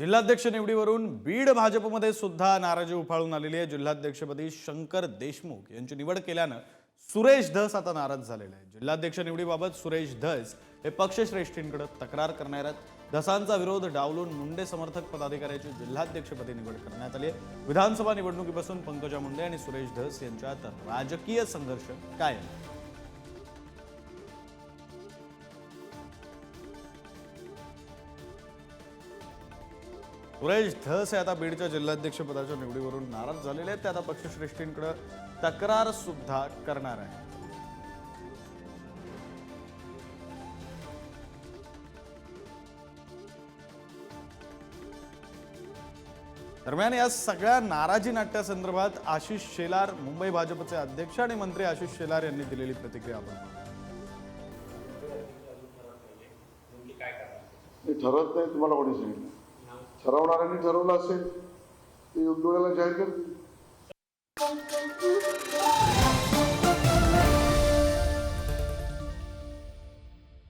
जिल्हाध्यक्ष निवडीवरून बीड भाजपमध्ये सुद्धा नाराजी उफाळून आलेली आहे. जिल्हाध्यक्षपदी शंकर देशमुख यांची निवड केल्यानं सुरेश धस आता नाराज झालेले आहे जिल्हाध्यक्ष निवडीबाबत सुरेश धस हे पक्षश्रेष्ठींकडे तक्रार करणार आहेत. धसांचा विरोध डावलून मुंडे समर्थक पदाधिकाऱ्याची जिल्हाध्यक्षपदी निवड करण्यात आली आहे. विधानसभा निवडणुकीपासून पंकजा मुंडे आणि सुरेश धस यांच्यात राजकीय संघर्ष काय सुरेश धस हे आता बीडच्या जिल्हाध्यक्षपदाच्या निवडीवरून नाराज झालेले आहेत. ते आता पक्षश्रेष्ठींकडे तक्रार सुद्धा करणार आहे दरम्यान या सगळ्या नाराजी नाट्यासंदर्भात आशिष शेलार मुंबई भाजपचे अध्यक्ष आणि मंत्री आशिष शेलार यांनी दिलेली प्रतिक्रिया आपण ठरत नाही तुम्हाला कोणी सांगितलं. ठरवणाऱ्यांनी ठरवलं असेल ते योग्य वेळेला जाहीर करतील